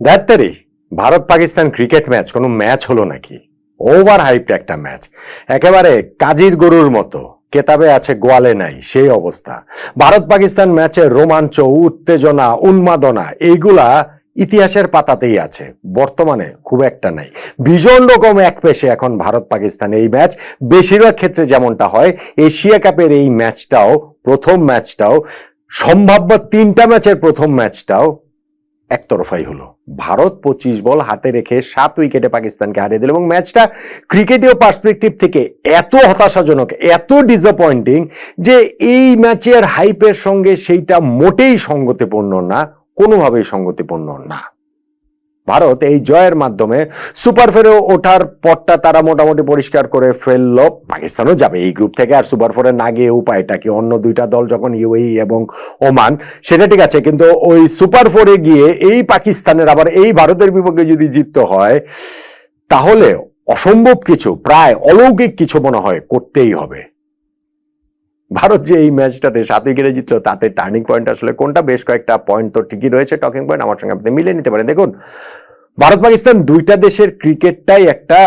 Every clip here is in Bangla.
ধ্যাত্তারি ভারত পাকিস্তান ক্রিকেট ম্যাচ কোনো ম্যাচ হলো নাকি? ওভার হাইপড একটা ম্যাচ একেবারে কাজির গরুর মতো। কেতাবে আছে গোয়ালে নাই, সেই অবস্থা। ভারত পাকিস্তান ম্যাচের রোমাঞ্চ, উত্তেজনা, উন্মাদনা, এইগুলা ইতিহাসের পাতাতেই আছে। বর্তমানে খুব একটা নাই। ভীষণ রকম এক পেশে এখন ভারত পাকিস্তান এই ম্যাচ বেশিরভাগ ক্ষেত্রে যেমনটা হয়, এশিয়া কাপের এই ম্যাচটাও প্রথম ম্যাচটাও সম্ভাব্য তিনটা ম্যাচের প্রথম ম্যাচটাও একতরফাই হলো। ভারত পঁচিশ বল হাতে রেখে সাত উইকেটে পাকিস্তানকে হারিয়ে দিল এবং ম্যাচটা ক্রিকেটীয় পার্সপেক্টিভ থেকে এত হতাশাজনক, এত ডিসঅ্যাপয়েন্টিং যে এই ম্যাচের হাইপের সঙ্গে সেইটা মোটেই সঙ্গতিপূর্ণ না, কোনোভাবেই সঙ্গতিপূর্ণ না। ভারত এই জয়ের মাধ্যমে সুপার ফোরে ওঠার পথটা তারা মোটামুটি পরিষ্কার করে ফেলল। পাকিস্তানও যাবে এই গ্রুপ থেকে, আর সুপার ফোরে না গিয়ে উপায়টা কি? অন্য দুইটা দল যখন ইউএই এবং ওমান, সেটা ঠিক আছে, কিন্তু ওই সুপার ফোরে গিয়ে এই পাকিস্তানের আবার এই ভারতের বিপক্ষে যদি জিততে হয়, তাহলে অসম্ভব কিছু, প্রায় অলৌকিক কিছু মনে হয় করতেই হবে। ভারত যে এই ম্যাচটাতে সাত উইকেটে জিতলো, তাতে টার্নিং পয়েন্ট আসলে কোনটা? বেশ কয়েকটা পয়েন্ট তো ঠিকই রয়েছে টকিং পয়েন্ট আমার সঙ্গে আপনি মিলে নিতে পারেন। দেখুন ভারত পাকিস্তান দুইটা দেশের ক্রিকেটটাই একটা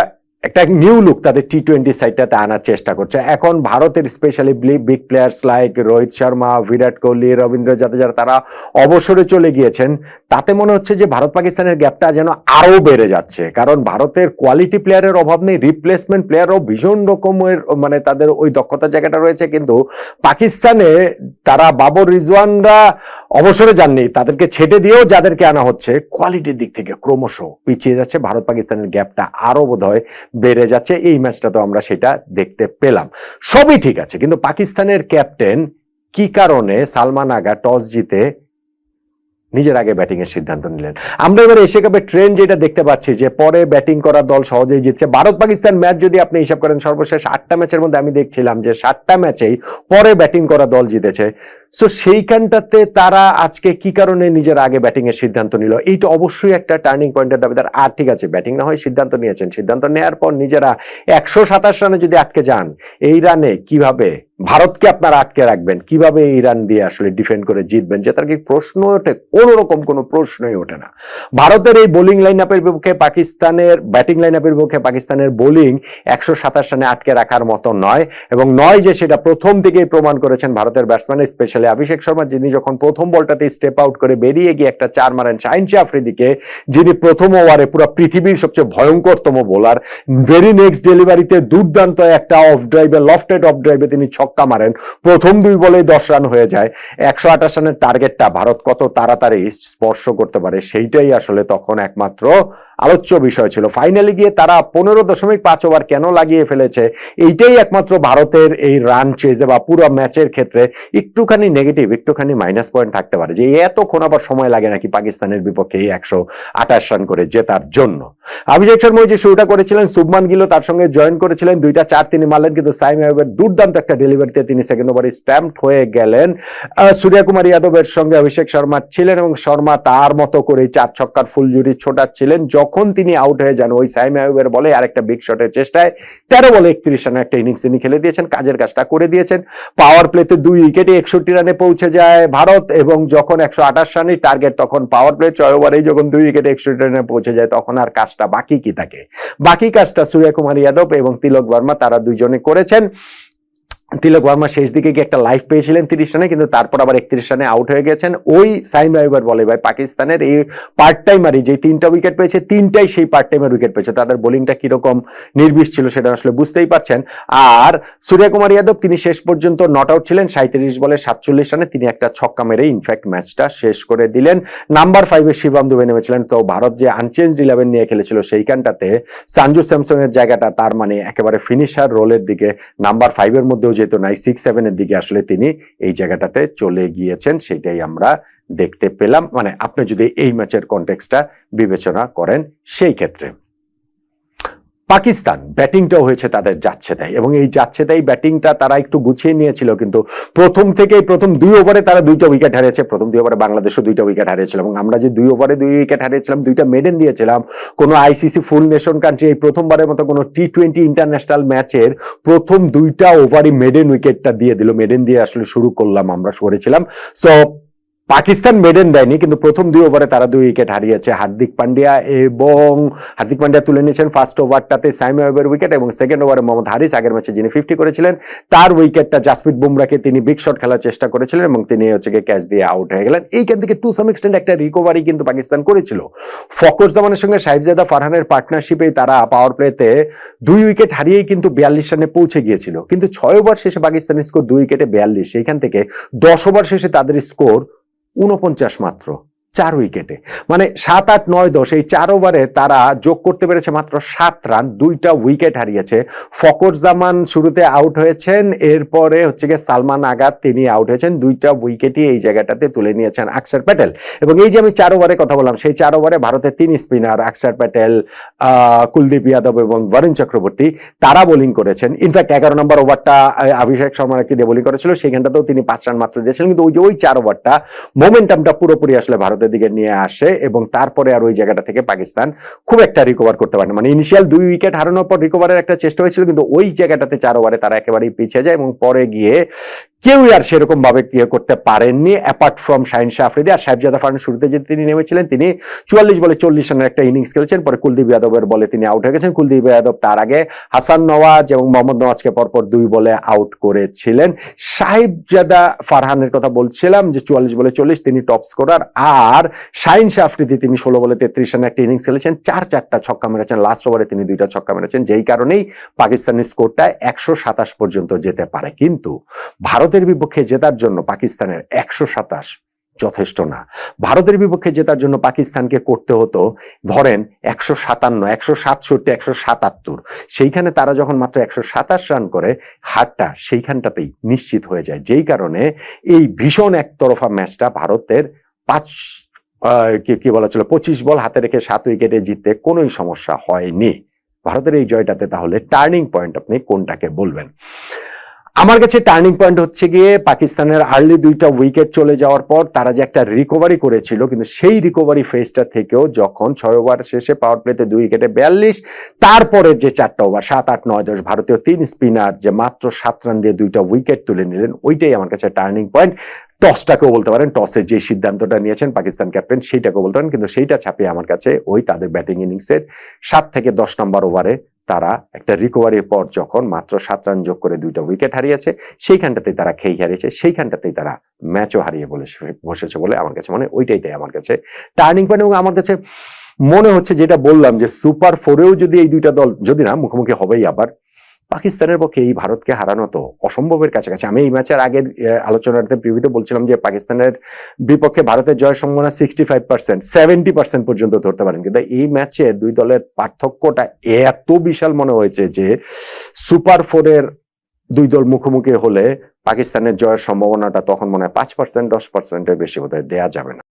একটা নিউ লুক তাদের টি টোয়েন্টি সাইডটাতে আনার চেষ্টা করছে। এখন ভারতের specially big players like Rohit Sharma, Virat Kohli, Ravindra Jadeja তারা অবসরে চলে গিয়েছেন। তাতে মনে হচ্ছে যে ভারত পাকিস্তানের গ্যাপটা যেন আরও বেড়ে যাচ্ছে। কারণ ভারতের কোয়ালিটি প্লেয়ারের অভাব নেই রিপ্লেসমেন্ট প্লেয়ারও ভীষণ রকমের মানে তাদের ওই দক্ষতার জায়গাটা রয়েছে। কিন্তু পাকিস্তানে তারা বাবর রিজওয়ানরা অবসরে যাননি, তাদেরকে ছেটে দিয়েও যাদেরকে আনা হচ্ছে কোয়ালিটির দিক থেকে ক্রমশ পিছিয়ে যাচ্ছে। ভারত পাকিস্তানের গ্যাপটা আরও বোধ হয় বেড়ে যাচ্ছে। এই ম্যাচটা তো আমরা সেটা দেখতে পেলাম। সবই ঠিক আছে, কিন্তু পাকিস্তানের ক্যাপ্টেন কি কারণে সালমান আগা টস জিতে নিজের আগে ব্যাটিং এর সিদ্ধান্ত নিলেন? আমরা এবার এশিয়া কাপের ট্রেন যেটা দেখতে পাচ্ছি যে পরে ব্যাটিং করার দল সহজেই জিতছে। ভারত পাকিস্তান ম্যাচ যদি আপনি হিসাব করেন, সর্বশেষ আটটা ম্যাচের মধ্যে আমি দেখছিলাম যে সাতটা ম্যাচেই পরে ব্যাটিং করা দল জিতেছে। সো সেইখানটাতে তারা আজকে কি কারণে নিজের আগে ব্যাটিং এর সিদ্ধান্ত নিল? এইটা অবশ্যই একটা টার্নিং পয়েন্টের দাবিদার। আর ঠিক আছে ব্যাটিং না হয় সিদ্ধান্ত নিয়েছেন। সিদ্ধান্ত নেওয়ার পর নিজেরা একশো সাতাশ রানে যদি আটকে যান, এই রানে কীভাবে ভারতকে আপনারা আটকে রাখবেন? কীভাবে এই রান দিয়ে আসলে ডিফেন্ড করে জিতবেন? যে তার কি প্রশ্ন ওঠে? কোনো রকম কোনো প্রশ্নই ওঠে না। ভারতের এই বোলিং লাইন আপের বিপক্ষে পাকিস্তানের ব্যাটিং লাইন আপের বিপক্ষে পাকিস্তানের বোলিং একশো সাতাশ রানে আটকে রাখার মতো নয়। এবং নয় যে সেটা প্রথম থেকেই প্রমাণ করেছেন ভারতের ব্যাটসম্যান স্পেশালি অভিষেক শর্মা, যিনি যখন প্রথম বলটাতে স্টেপ আউট করে বেরিয়ে গিয়ে একটা চার মারেন শাহিনশা আফ্রিদিকে যিনি প্রথম ওভারে পুরো পৃথিবীর সবচেয়ে ভয়ঙ্করতম বোলার ভেরি নেক্সট ডেলিভারিতে দুর্দান্ত একটা অফ ড্রাইভে লফটেড অফ ড্রাইভে তিনি ছক্কা মারেন। প্রথম দুই বলেই দশ রান হয়ে যায়। একশো আঠাশ রানের টার্গেটটা ভারত কত তাড়াতাড়ি স্পর্শ করতে পারে, সেইটাই আসলে তখন একমাত্র আলোচ্য বিষয় ছিল। ফাইনালি গিয়ে তারা পনেরো দশমিক পাঁচ ওভার কেন লাগিয়ে ফেলেছে? এইটাই একমাত্র ভারতের এই রান চেজে বা পুরো ম্যাচের ক্ষেত্রে একটুখানি নেগেটিভ একটুখানি মাইনাস পয়েন্ট থাকতে পারে যে এতক্ষণ আবার সময় লাগে নাকি পাকিস্তানের বিপক্ষে এই একশো আঠাশ রান করে জেতার জন্য। অভিষেক শর্মা যে শুরুটা করেছিলেন সুবমান গিলো তার সঙ্গে জয়েন করেছিলেন দুইটা চার তিনি মারলেন কিন্তু সাইম আইবের দুর্দান্ত একটা ডেলিভারিতে তিনি সেকেন্ড ওভারে স্ট্যাম্প হয়ে গেলেন। আহ, সূর্যা কুমার যাদবের সঙ্গে অভিষেক শর্মা ছিলেন এবং শর্মা তার মতো করে চার ছক্কার ফুলজুরি ছোটাচ্ছিলেন। যখন তিনি আউট হয়ে যান। ওই সাইম আইবের বলে আরেকটা বিগ শটের চেষ্টায় তেরো বলে একত্রিশ রানের একটা ইনিংস তিনি খেলে দিয়েছেন, কাজের কাজটা করে দিয়েছেন। পাওয়ার প্লেতে দুই উইকেটে একষট্টি রানে পৌঁছে যায় ভারত এবং যখন একশো আঠাশ রানের টার্গেট তখন পাওয়ার প্লে ছয় ওভারেই যখন দুই উইকেটে একষট্টি রানে পৌঁছে যায় তখন আর কাজটা বাকি কি থাকে বাকি কাজটা সূর্য কুমার যাদব এবং তিলক বর্মা তারা দুইজনে করেছেন। তিলক বর্মা শেষ দিকে গিয়ে একটা লাইফ পেয়েছিলেন তিরিশ রানে, কিন্তু তারপর আবার একত্রিশ রানে আউট হয়ে গেছেন। ওই সাইম রাইবার বলে ভাই, পাকিস্তানের এই পার্ট টাইমারই যে তিনটা উইকেট পেয়েছে, তিনটাই সেই পার্ট টাইমের উইকেট পেয়েছে। তাদের বোলিংটা কীরকম নির্বিষ ছিল সেটা আসলে বুঝতেই পারছেন। আর সূর্য কুমার যাদব, তিনি শেষ পর্যন্ত নট আউট ছিলেন সাঁত্রিশ বলে সাতচল্লিশ রানে তিনি একটা ছক্কা মেরে ইনফ্যাক্ট ম্যাচটা শেষ করে দিলেন। নাম্বার ফাইভে শিবাম দুবে নেমেছিলেন, তো ভারত যে আনচেঞ্জ ইলেভেন নিয়ে খেলেছিল সেইখানটাতে, সঞ্জু স্যামসনের জায়গাটা তার মানে একেবারে ফিনিশার রোলের দিকে নাম্বার ফাইভের মধ্যেও যেহেতু নাই সিক্স সেভেনের দিকে আসলে তিনি এই জায়গাটাতে চলে গিয়েছেন, সেটাই আমরা দেখতে পেলাম। মানে আপনি যদি এই ম্যাচের কন্টেক্সটা বিবেচনা করেন, সেই ক্ষেত্রে। পাকিস্তান, ব্যাটিংটাও হয়েছে তাদের যাচ্ছে তাই এবং এই যাচ্ছে তাই ব্যাটিংটা তারা একটু গুছিয়ে নিয়েছিল কিন্তু প্রথম থেকেই প্রথম দুই ওভারে তারা দুইটা উইকেট হারিয়েছে। প্রথম দুই ওভারে বাংলাদেশও দুইটা উইকেট হারিয়েছিল। এবং আমরা যে দুই ওভারে দুই উইকেট হারিয়েছিলাম, দুইটা মেডেন দিয়েছিলাম, কোনো আইসিসি ফুল নেশন কান্ট্রি এই প্রথমবারের মতো কোনো টি টোয়েন্টি ইন্টারন্যাশনাল ম্যাচের প্রথম দুইটা ওভারই মেডেন উইকেটটা দিয়ে দিল। মেডেন দিয়ে আসলে শুরু করলাম আমরা, করেছিলাম। সো পাকিস্তান মেডেন দেয়নি, কিন্তু প্রথম দুই ওভারে তারা দুই উইকেট হারিয়েছে। হার্দিক পান্ডিয়া এবং হার্দিক পান্ডিয়া তুলে নিয়েছেন ফার্স্ট ওভারটাতে সাইম ওয়েবের উইকেট এবং সেকেন্ড ওভারে মোহাম্মদ হারিস আগের ম্যাচে যিনি ফিফটি করেছিলেন, তার উইকেটটা জাসপ্রীত বুমরাকে তিনি বিগ শট খেলার চেষ্টা করেছিলেন এবং তিনি হচ্ছে গিয়ে ক্যাচ দিয়ে আউট হয়ে গেলেন। এইখান থেকে টু সাম এক্সটেন্ট একটা রিকভারি কিন্তু পাকিস্তান করেছিল। ফকর জামানের সঙ্গে সাহেবজাদা ফারহানের পার্টনারশিপেই তারা পাওয়ার প্লেতে দুই উইকেট হারিয়েই কিন্তু বিয়াল্লিশ রানে পৌঁছে গিয়েছিল। কিন্তু ছয় ওভার শেষে পাকিস্তানের স্কোর দুই উইকেটে বিয়াল্লিশ। সেইখান থেকে দশ ওভার শেষে তাদের স্কোর উনপঞ্চাশ মাত্র। চার উইকেটে মানে সাত আট নয় দশ, এই চার ওভারে তারা যোগ করতে পেরেছে মাত্র সাত রান, দুইটা উইকেট হারিয়েছে। ফকর জামান শুরুতে আউট হয়েছেন, এরপরে হচ্ছে গিয়ে সালমান আগাত তিনি আউট হয়েছেন, দুইটা উইকেটই এই জায়গাটাতে তুলে নিয়েছেন আকসার প্যাটেল। এবং এই যে আমি চার ওভারে কথা বললাম, সেই চার ওভারে ভারতের তিন স্পিনার আকসার প্যাটেল কুলদীপ যাদব এবং বরুণ চক্রবর্তী, তারা বোলিং করেছেন। ইনফ্যাক্ট এগারো নম্বর ওভারটা অভিষেক শর্মা নাকি দিয়ে বোলিং করেছিল, সেখানটাতেও তিনি পাঁচ রান মাত্র দিয়েছিলেন। কিন্তু ওই যে ওই চার ওভারটা মোমেন্টামটা পুরোপুরি আসলে ভারতের দিকে নিয়ে আসে এবং তারপরে আর ওই জায়গাটা থেকে পাকিস্তান খুব একটা রিকভার করতে পারে মানে ইনিশিয়াল দুই উইকেট হারানোর পর রিকভারের একটা চেষ্টা হয়েছিল, কিন্তু ওই জায়গাটাতে চার ওভারে তারা একেবারেই পিছিয়ে যায় এবং পরে গিয়ে কেউই আর সেরকম ভাবে ইয়ে করতে পারেননি অ্যাপার্ট ফ্রম শাহিন শাহ আফ্রিদি। আর সাহেবজাদা ফারহান শুরুতে যে তিনি নেমেছিলেন, তিনি চুয়াল্লিশ বলে চল্লিশ রানের একটা ইনিংস খেলেছেন, পরে কুলদীপ যাদবের বলে তিনি আউট হয়ে গেছেন। কুলদীপ যাদব তার আগে হাসান নওয়াজ এবং মোহাম্মদ নওয়াজকে পরপর দুই বলে আউট করেছিলেন। সাহেবজাদা ফারহানের কথা বলছিলাম যে চুয়াল্লিশ বলে চল্লিশ, তিনি টপ স্কোরার আর শাহিন শাহ তিনি ষোলো বলে তেত্রিশ রানের একটা ইনিংস খেলেছেন। চার চারটা ছক্কা মেরেছেন লাস্ট ওভারে তিনি দুইটা ছক্কা মেরেছেন। যেই কারণেই পাকিস্তানের স্কোরটা একশো সাতাশ পর্যন্ত যেতে পারে। কিন্তু ভারতের বিপক্ষে জেতার জন্য পাকিস্তানের একশো সাতাশ যথেষ্ট না। ভারতের বিপক্ষে জেতার জন্য পাকিস্তানকে করতে হতো, ধরেন একশো সাতান্ন, একশো সাতষট্টি, একশো সাতাত্তর। সেইখানে তারা যখন মাত্র একশো সাতাশ রান করে, হারটা সেইখানটাতেই নিশ্চিত হয়ে যায়। যেই কারণে এই ভীষণ একতরফা ম্যাচটা ভারতের পাঁচ কি বলা ছিল পঁচিশ বল হাতে রেখে সাত উইকেটে জিততে কোনোই সমস্যা হয়নি। ভারতের এই জয়টাতে তাহলে টার্নিং পয়েন্ট আপনি কোনটাকে বলবেন? আমার কাছে টার্নিং পয়েন্ট হচ্ছে গিয়ে পাকিস্তানের আর্লি দুইটা উইকেট চলে যাওয়ার পর তারা যে একটা রিকভারি করেছিল, কিন্তু সেই রিকভারি ফেজটা থেকেও যখন ছয় ওভার শেষে পাওয়ার প্লেতে দুই উইকেটে বিয়াল্লিশ, তারপরের যে চারটা ওভার সাত, আট, নয়, দশ ভারতীয় তিন স্পিনার যে মাত্র সাত রান দিয়ে দুইটা উইকেট তুলে নিলেন, ওইটাই আমার কাছে টার্নিং পয়েন্ট টসটাকেও বলতে পারেন, টসের যে সিদ্ধান্তটা নিয়েছেন পাকিস্তান ক্যাপ্টেন সেইটাকেও বলতে পারেন, কিন্তু সেইটা ছাপিয়ে আমার কাছে ওই তাদের ব্যাটিং ইনিংসের সাত থেকে দশ নম্বর ওভারে তারা একটা রিকভারির পর যখন মাত্র সাত রান যোগ করে দুইটা উইকেট হারিয়েছে, সেইখানটাতেই তারা খেই হারিয়েছে, সেইখানটাতেই তারা ম্যাচও হারিয়ে বলে বসেছে বলে আমার কাছে মানে ওইটাই তাই আমার কাছে টার্নিং পয়েন্ট এবং আমার কাছে মনে হচ্ছে যেটা বললাম যে সুপার ফোরেও যদি এই দুইটা দল, যদি না, মুখোমুখি হবেই আবার। পাকিস্তানের পক্ষে এই ভারতকে হারানো তো অসম্ভবের কাছাকাছি। আমি এই ম্যাচের আগের আলোচনাতে প্রিভিতে বলছিলাম যে পাকিস্তানের বিপক্ষে ভারতের জয়ের সম্ভাবনা sixty five percent seventy percent পর্যন্ত ধরতে পারেন। কিন্তু এই ম্যাচে দুই দলের পার্থক্যটা এত বিশাল মনে হয়েছে যে সুপার ফোরের দুই দল মুখোমুখি হলে পাকিস্তানের জয়ের সম্ভাবনাটা তখন মনে হয় পাঁচ পার্সেন্ট দশ পার্সেন্টের বেশি বোধহয় দেয়া যাবে না।